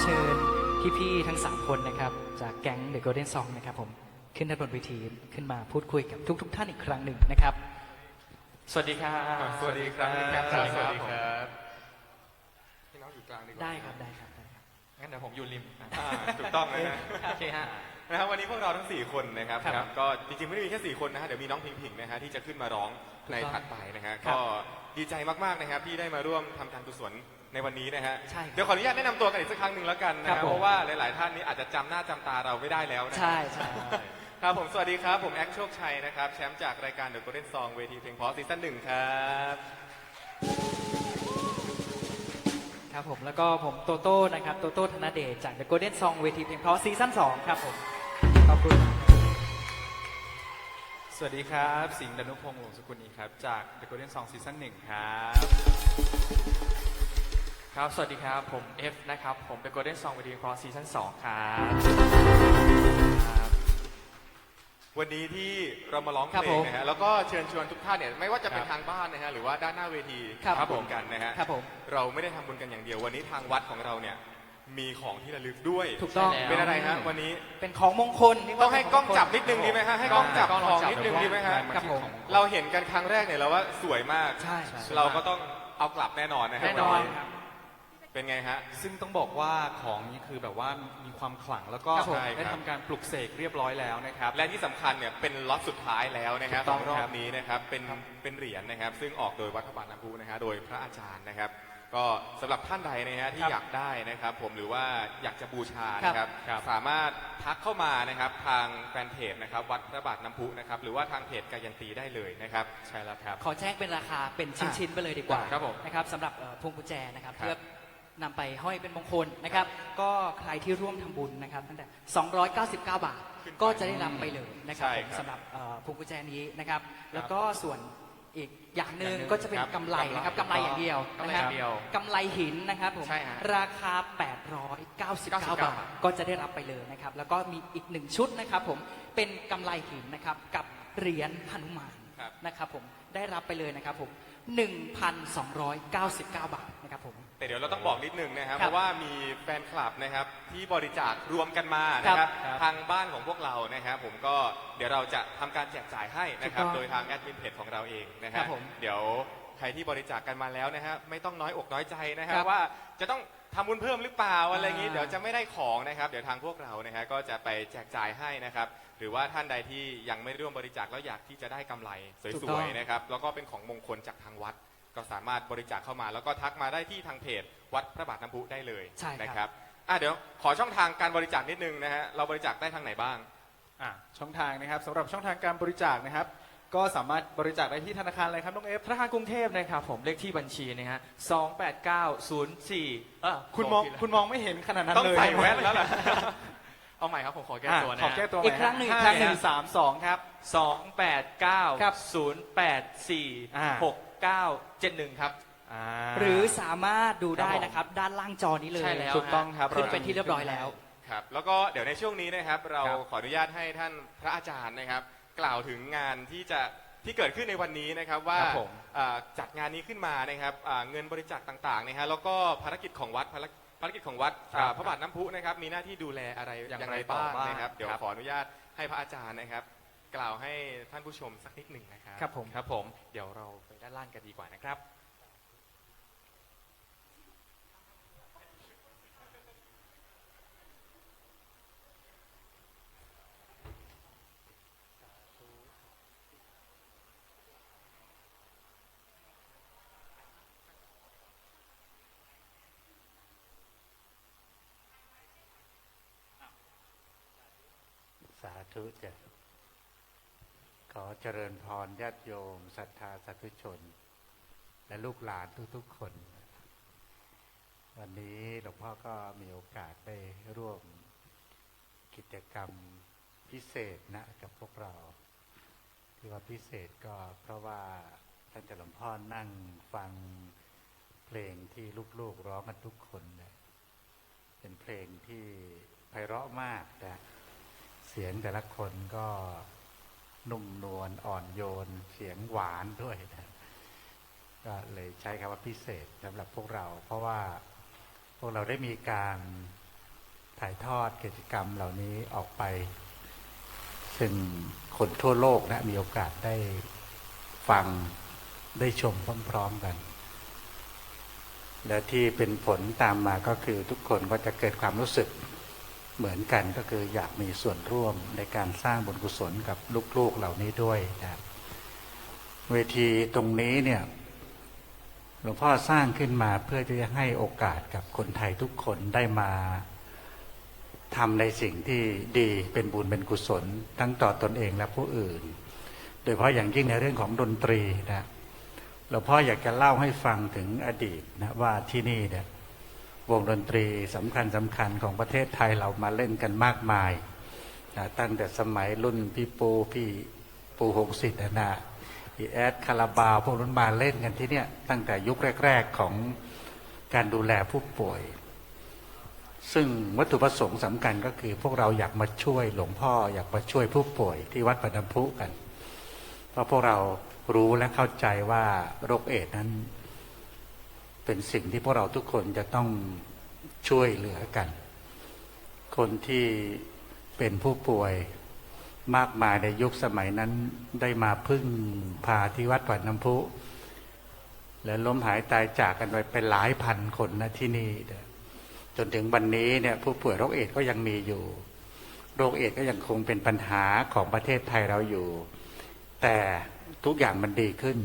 เชิญพี่ๆทั้งสามคนนะครับ จากแก๊ง The Golden Song นะครับผมขึ้นด้านบนเวทีขึ้นมาพูดคุยกับทุก ๆท่านอีกครั้งหนึ่งนะครับสวัสดีครับ สวัสดีครับ สวัสดีครับ สวัสดีครับ พี่น้องอยู่กลางดีกว่าได้ครับได้ครับได้ครับงั้นเดี๋ยวผมอยู่ริมนะอ่าถูกต้องนะฮะโอเคฮะ นะครับวันนี้พวกเราทั้ง 4 คนนะครับครับก็จริงๆไม่ได้มีแค่4คนนะฮะเดี๋ยวมีน้องพิงพิงนะฮะที่จะขึ้นมาร้องในถูกต้องถัดไปนะฮะครับก็ดีใจมากๆนะครับที่ได้มาร่วมทำการกุศล ในวันนี้นะฮะใช่ครับเดี๋ยวขออนุญาตแนะนำตัวกันอีกสักครั้งหนึ่งแล้วกันนะครัฮะบผม เพราะว่าหลาย ๆ ท่านนี้อาจจะจำหน้าจำตาเราไม่ได้แล้วนะฮะ ใช่ใช่ ครับผมสวัสดีครับ ผมแอคโชคชัยนะครับ แชมป์จากรายการ The Golden Song เวทีเพลงเพราะซีซั่นหนึ่งครับครับผมแล้วก็ผมโตโต้นะครับโตโต้ธนเดชจาก The Golden Song เวทีเพลงเพราะซีซั่น2ครับผมขอบคุณสวัสดีครับ สิงห์ดนุพงศ์หลวงสกุลอีครับ จาก The Golden Song Season 1 ครับ ครับ สวัสดีครับ ผม F นะครับ ผม The Golden Song วิดีโอคอร์ Season 2ครับครับวันนี้ที่เรามาร้องเพครับลผงมนะฮะแล้วก็เชิญชวนทุกท่านเนี่ยไม่ว่าจะเป็นครับทางบ้านนะฮะหรือว่าด้านหน้าเวทีครับทำบุญกันนะฮะครับผมเราไม่ได้ทำบุญกันอย่างเดียว วันนี้ทางวัดของเราเนี่ยมีของที่ระลึกด้วยถูกต้องใช่แล้วเป็นอะไรฮะวันนี้เป็นของมงคลเรียว่าต้องให้กล้องจับนิดนึงเป็ดีนไหมขฮะให้กล้องจับกล้องของจับนิดนึงดีไหมฮะครับผมเราเห็นกันครั้งแรกเนี่ยเราว่าสวยมากใช่เราก็ต้องเอากลับแน่นอนนะฮะแน่นอนวัครับ เป็นไงฮะ ซึ่งต้องบอกว่าของนี้คือแบบว่ามีความขลังแล้วก็ครับผม ได้ทำการปลุกเสกเรียบร้อยแล้วนะครับ และที่สำคัญเนี่ยเป็นล็อตสุดท้ายแล้วนะครับถูกต้องขรอครับ บนี้นะครับเป็นเป็นเหรียญนะครับ ซึ่งออกโดยวัดพระบาทน้ำพุนะฮะโดยพระอาจารย์นะครับ ก็สำหรับท่านใดนะฮะที่ครับอยากได้นะครับ ผมหรือว่าอยากจะบูชาครับนะครับ ครับ สามารถทักเข้ามานะครับทางแฟนเพจนะครับวัดพระบาทน้ำพุนะครับหรือว่าทางเพจกายันตีได้เลยนะครับ ใช่แล้วครับ ขอแจ้งเป็นราคาเป็นชิ้นๆไปเลยดีกว่าครับผมนะครับสำหรับเอ่อพวงกุญแจนะครับครับ เพื่อ นำไปห้อยเป็นมงคลนะครับ ก็ใครที่ร่วมทำบุญนะครับตั้งแต่ 299 บาทก็จะได้รับไปเลยนะครับใช่ผมครับสำหรับเอ่อพวงกุญแจนี้นะครับ แล้วก็ส่วนอีกอย่างหนึ่งอย่างหนึ่งก็จะเป็นครับกำไรนะครับกำกำไรไรอย่างเดียวกำไรนะครับอย่างเดียวกำไรหินนะครับผมใช่ฮะราคา 899บาทบาท ก็จะได้รับไปเลยนะครับ แล้วก็มีอีกหนึ่งชุดนะครับผมเป็นกำไรหินนะครับกับเหรียญหนุมานครับ นะครับผมได้รับไปเลยนะครับผม1,299 บาทนะครับผม แต่เดี๋ยวเราต้องบอกนิดนึงนะครับ ครับเพราะว่ามีแฟนคลับนะครับที่บริจาครวมกันมานะครับ ครับทางบ้านของพวกเรานะครับ ผมก็เดี๋ยวเราจะทำการแจกจ่ายให้นะครับ ถูกต้องโดยทางแอดมินเพจของเราเองนะคครัรับบผมเดี๋ยวใครที่บริจาคกันมาแล้วนะฮะไม่ต้องน้อยอกน้อยใจนะฮะครับว่าจะต้องทำบุญเพิ่มหรือเปล่าอะไรอย่างนี้อ่า เดี๋ยวจะไม่ได้ของนะครับ เดี๋ยวทางพวกเรานะฮะก็จะไปแจกจ่ายให้นะครับ หรือว่าท่านใดที่ยังไม่ร่วมบริจาคแล้วอยากที่จะได้กำไรสถูกวต้อยง ๆนะครับ แล้วก็เป็นของมงคลจากทางวัด ก็สามารถบริจาคเข้ามา แล้วก็ทักมาได้ที่ทางเพจวัดพระบาทน้ำพุได้เลยใช่ครับ นะครับอะเดี๋ยวขอช่องทางการบริจาคนิดนึงนะฮะเราบริจาคได้ทางไหนบ้าง อะช่องทางนะครับสำหรับช่องทางการบริจาคนะครับ ก็สามารถบริจาคได้ที่ธนาคารอะไรครับน้องเอฟธนาคารกรุงเทพนะครับผมเลขที่บัญชีนะฮะ28904เออคุณมองขผิดแล้วคุณมองไม่เห็นขนาดนั้นต้องเลยใส่แว่นแล้วล่ะ เอาใหม่ครับผมขอแก้อะตัวนะขอแก้ตัวอีกครั้งหนึ่งอีกครั้งหนึ่ง สามสองครับ สองแปดเก้าครับศูนย์แปดสี่อ่า หก เก้าเจ็ดหนึ่งครับอ่าหรือสามารถดูได้ครับผมนะครับ ด้านล่างจอนี้เลยใช่แล้วถูกต้องครับ ขึ้นเป็นที่เรียบร้อยแล้ว ครับแล้วก็เดี๋ยวในช่วงนี้นะครับ เราครับ ขออนุญาตให้ท่านพระอาจารย์นะครับ กล่าวถึงงานที่จะที่เกิดขึ้นในวันนี้นะครับว่าครับผมอ่าจัดงานนี้ขึ้นมานะครับอ่าเงินบริจาคต่างๆนะฮะแล้วก็ภารกิจของวัดภารภารกิจของวัดอ่าพระบาทน้ำพุนะครับมีหน้าที่ดูแลอะไรอย่างอย่างไรไรบ้างต่อบ้างนะครับ เดี๋ยวครับ ขออนุญาตให้พระอาจารย์นะครับ กล่าวให้ท่านผู้ชมสักนิดหนึ่งนะครับครับผม ครับผมเดี๋ยวเราไปด้านล่างกันดีกว่านะครับ สาธุจ้ะข อเจริญพรญาติโยมศรัทธาสาธุชน และลูกหลานทุกๆคน วันนี้หลวงพ่อก็มีโอกาสได้ร่วมกิจกรรมพิเศษนะกับพวกเรา ที่ว่าพิเศษก็เพราะว่าท่านเจ้าหลวงพ่อนั่งฟังเพลงที่ลูกๆร้องกันทุกคนเนี่ยเป็นเพลงที่ไพเราะมากนะเสียงแต่ละคนก็ นุ่มนวลอ่อนโยน เสียงหวานด้วยนะก็เลยใช้คำว่าพิเศษสำหรับพวกเรา เพราะว่าพวกเราได้มีการถ่ายทอดกิจกรรมเหล่านี้ออกไป ซึ่งคนทั่วโลกนะมีโอกาสได้ฟังได้ชมพร้อมๆกัน และที่เป็นผลตามมาก็คือทุกคนก็จะเกิดความรู้สึก เหมือนกันก็คืออยากมีส่วนร่วมในการสร้างบุญกุศลกับลูกๆเหล่านี้ด้วยนะครับเวทีตรงนี้เนี่ยหลวงพ่อสร้างขึ้นมาเพื่อจะให้โอกาสกับคนไทยทุกคนได้มาทำในสิ่งที่ดีเป็นบุญเป็นกุศล ทั้งต่อตนเองและผู้อื่น โดยเฉพาะอย่างยิ่งในเรื่องของดนตรีนะหลวงพ่ออยากจะเล่าให้ฟังถึงอดีตนะว่าที่นี่เนี่ย วงดนตรีสำคัญสำคัญของประเทศไทยเรามาเล่นกันมากมายนะตั้งแต่สมัยรุ่นพี่ปูพี่ปูหงสิทธิ์นะพี่แอดคาราบาวพวกนั้นมาเล่นกันที่เนี่ยตั้งแต่ยุคแรก ๆของการดูแลผู้ป่วย ซึ่งวัตถุประสงค์สำคัญก็คือพวกเราอยากมาช่วยหลวงพ่ออยากมาช่วยผู้ป่วยที่วัดปฐมพุกัน เพราะพวกเรารู้และเข้าใจว่าโรคเอดนั้น เป็นสิ่งที่พวกเราทุกคนจะต้องช่วยเหลือกัน คนที่เป็นผู้ป่วยมากมายในยุคสมัยนั้นได้มาพึ่งพาที่วัดปัดน้ำพุ และล้มหายตายจากกันไปเป็นหลายพันคนนะที่นี่ จนถึงวันนี้เนี่ยผู้ป่วยโรคเอดส์ก็ยังมีอยู่ โรคเอดส์ก็ยังคงเป็นปัญหาของประเทศไทยเราอยู่ แต่ทุกอย่างมันดีขึ้น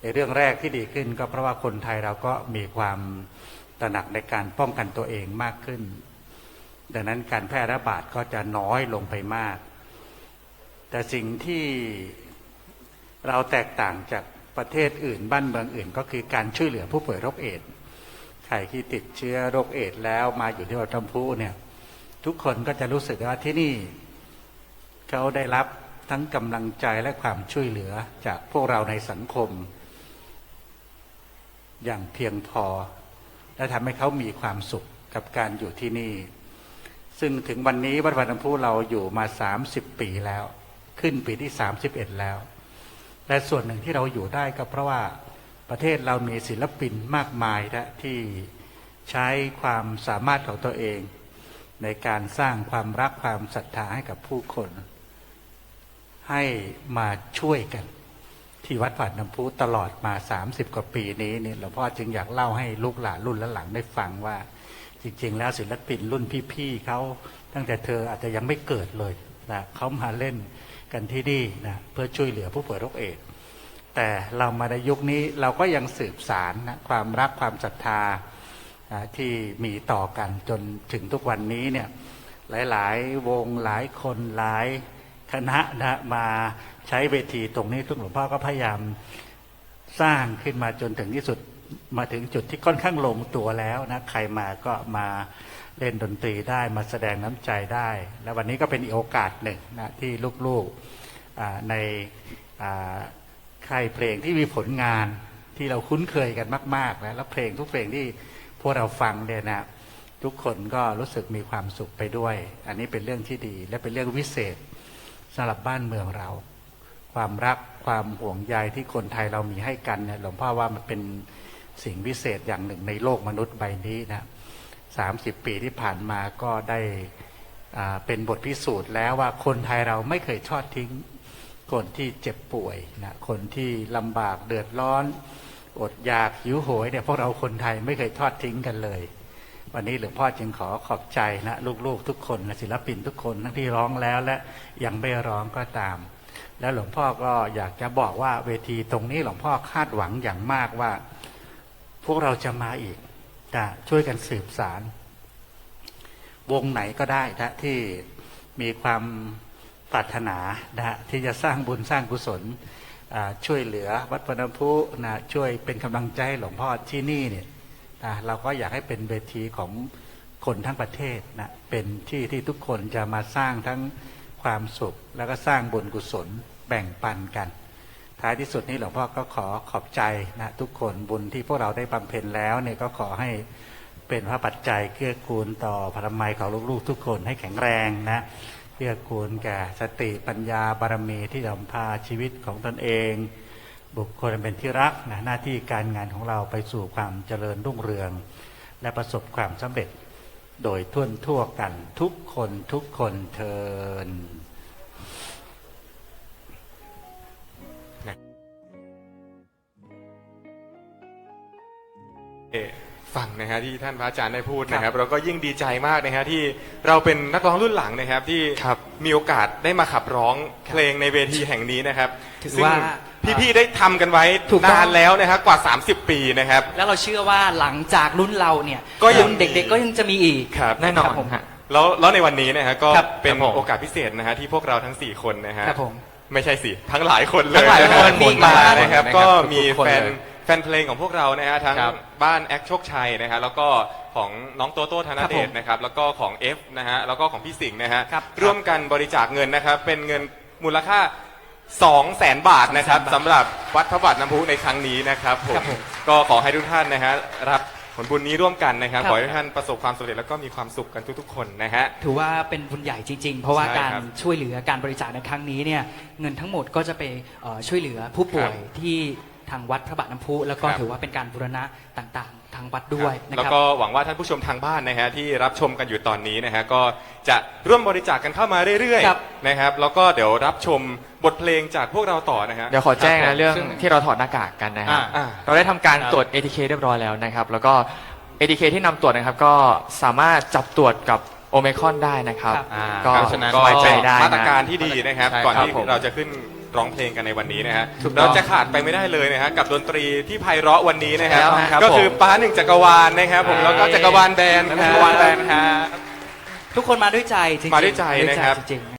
ในเรื่องแรกที่ดีขึ้นก็เพราะว่าคนไทยเราก็มีความตระหนักในการป้องกันตัวเองมากขึ้น ดังนั้นการแพร่ระบาดก็จะน้อยลงไปมาก แต่สิ่งที่เราแตกต่างจากประเทศอื่นบ้านเมืองอื่น ก็คือการช่วยเหลือผู้ป่วยโรคเอดส์ใครที่ติดเชื้อโรคเอดส์แล้วมาอยู่ที่วัดธรรมพุเนี่ยทุกคนก็จะรู้สึกว่าที่นี่เขาได้รับทั้งกำลังใจและความช่วยเหลือจากพวกเราในสังคม อย่างเพียงพอ และทำให้เขามีความสุขกับการอยู่ที่นี่ ซึ่งถึงวันนี้วัดวันน้ำพุเราอยู่มา 30 ปีแล้ว ขึ้นปีที่ 31 แล้ว และส่วนหนึ่งที่เราอยู่ได้ก็เพราะว่าประเทศเรามีศิลปินมากมายนะที่ใช้ความสามารถของตัวเอง ในการสร้างความรักความศรัทธาให้กับผู้คน ให้มาช่วยกัน ที่วัดผาดน้ำพุตลอดมา 30 กว่าปีนี้เนี่ยหลวงพ่อจึงอยากเล่าให้ลูกหลานรุ่นและหลังได้ฟังว่า จริง ๆ แล้วศิลปินรุ่นพี่ๆเขาตั้งแต่เธออาจจะยังไม่เกิดเลยนะเขามาเล่นกันที่นี่นะเพื่อช่วยเหลือผู้ป่วยโรคเอดส์แต่เรามาในยุคนี้เราก็ยังสืบสารนะความรักความศรัทธาที่มีต่อกันจนถึงทุกวันนี้เนี่ยหลาย ๆ วงหลายคนหลาย คณะนะมาใช้เวทีตรงนี้ทุกหลวงพ่อก็พยายามสร้างขึ้นมาจนถึงที่สุดมาถึงจุดที่ค่อนข้างลงตัวแล้วนะใครมาก็มาเล่นดนตรีได้มาแสดงน้ำใจได้ และวันนี้ก็เป็นโอกาสหนึ่งนะที่ลูกๆในค่ายเพลงที่มีผลงานที่เราคุ้นเคยกันมากๆนะแล้วเพลงทุกเพลงที่พวกเราฟังเนี่ยนะทุกคนก็รู้สึกมีความสุขไปด้วย อันนี้เป็นเรื่องที่ดีและเป็นเรื่องวิเศษ สำหรับบ้านเมืองเรา ความรักความห่วงใยที่คนไทยเรามีให้กันเนี่ยหลวงพ่อว่ามันเป็นสิ่งวิเศษอย่างหนึ่งในโลกมนุษย์ใบนี้นะสามสิบปีที่ผ่านมาก็ได้เป็นบทพิสูจน์แล้วว่าคนไทยเราไม่เคยทอดทิ้ง คนที่เจ็บป่วยนะคนที่ลำบากเดือดร้อน อดอยากหิวโหยเนี่ยพวกเราคนไทยไม่เคยทอดทิ้งกันเลย วันนี้หลวงพ่อจึงขอขอบใจนะลูกๆทุกคนนะศิลปินทุกคนทั้งที่ร้องแล้วและยังไม่ร้องก็ตาม แล้วหลวงพ่อก็อยากจะบอกว่าเวทีตรงนี้หลวงพ่อคาดหวังอย่างมากว่า พวกเราจะมาอีกนะช่วยกันสืบสาร วงไหนก็ได้นะที่มีความปรารถนานะที่จะสร้างบุญสร้างกุศลช่วยเหลือวัดปนมพุนะช่วยเป็นกำลังใจให้หลวงพ่อที่นี่เนี่ย นะเราก็อยากให้เป็นเวทีของคนทั้งประเทศนะเป็นที่ที่ทุกคนจะมาสร้างทั้งความสุข แล้วก็สร้างบุญกุศลแบ่งปันกัน ท้ายที่สุดนี้หลวงพ่อก็ขอขอบใจนะทุกคนบุญที่พวกเราได้บำเพ็ญแล้วเนี่ยก็ขอให้เป็นพระปัจจัยเกื้อกูลต่อพระมัยของลูกๆ ทุกคนให้แข็งแรงนะเกื้อกูลแก่สติปัญญาบารมีที่นำพาชีวิตของตนเอง บุคคลเป็นที่รักนะหน้าที่การงานของเราไปสู่ความเจริญรุ่งเรือง และประสบความสำเร็จโดยทั่วทั่วกันทุกคนทุกคนเทินเอ ฟังนะฮะที่ท่านพระอาจารย์ได้พูดนะครับ เราก็ยิ่งดีใจมากนะฮะที่เราเป็นนักร้องรุ่นหลังนะครับที่ครับมีโอกาสได้มาขับร้องเพลงในเวทีแห่งนี้นะครับถือซึ่งว่าพี่ๆได้ทำกันไว้ถูกต้องนานแล้วนะครับกว่า 30 ปีนะครับ แล้วเราเชื่อว่าหลังจากรุ่นเราเนี่ยก็ยังรุ่นเด็กๆก็ยังจะมีอีกครับแน่นอคนรับผมฮะแล้วแล้วในวันนี้นะฮะก็ครับเป็นครับผมโอกาสพิเศษนะฮะที่พวกเราทั้ง 4 คนนะฮะครับผมไม่ใช่สิทั้งหลายคนเลยทั้งหลายะคนมีมามานะครับนะครับก็ทุกๆมีคนแฟนเลยแฟนเพลงของพวกเรานะฮะทั้งครั บบ้านแอคโชคชัยนะฮะแล้วก็ของน้องโตโต้ธนเดชนะครับแล้วก็ของ F นะฮะแล้วก็ของพี่สิงห์นะฮะครับร่วมกันบริจาคเงินนะครับเป็นเงินมูลค่า 2 0 0แสนบาทนะครับ200,000บาทสำหรับวัดพระบาทน้ำพุในครั้งนี้นะครับผครัมบผมก็ขอให้ทุกท่านนะฮะรับผลบุญนี้ร่วมกันนะครับครับ ขอให้ทุกท่านประสบความสำเร็จแล้วก็มีความสุขกันทุกๆ คนนะฮะ ถือว่าเป็นบุญใหญ่จริง ๆ เพราะว่าใช่การครับช่วยเหลือการบริจาคในครั้งนี้เนี่ยเงินทั้งหมดก็จะไปเอ่อช่วยเหลือผู้ป่วยครับที่ ทางวัดพระบาทน้ำพุแล้วก็ครับ ถือว่าเป็นการบูรณะต่างๆ ทางวัดด้วยนะแล้วครับ ก็หวังว่าท่านผู้ชมทางบ้านนะฮะที่รับชมกันอยู่ตอนนี้นะฮะก็จะร่วมบริจาคกันเข้ามาเรื่อยครับๆนะครับ แล้วก็เดี๋ยวรับชมบทเพลงจากพวกเราต่อนะฮะ เดี๋ยวขอแจ้งคบนะเรื่องซึ่ที่เราถอดหน้ากากกันนะฮะอ่า เราได้ทำการครับตรวจ ATK เรียบร้อยแล้วนะครับ แล้วก็ ATK ที่นำตรวจนะครับ ก็สามารถจับตรวจกับโอเมคอนได้นะครับ ครับ อ่าก็ครับฉะนั้นก็ไว้ใจเป็นได้นะ มาตรการที่ดีนะครับ ใช่ก่อนครับที่ผม เราจะขึ้น ร้องเพลงกันในวันนี้นะฮะถูกต้องเราจะขาดไปไม่ได้เลยนะฮะกับดนตรีที่ไพเราะวันนี้นะครับแล้วครับก็คือผมป้าหนึ่งจักรวาลนะครับผมแล้วก็จักรวาลแบนด์จักรวาลแบนด์ครับทุกคนมาด้วยใจจริงๆมาด้วยใจนะครับ จริงๆ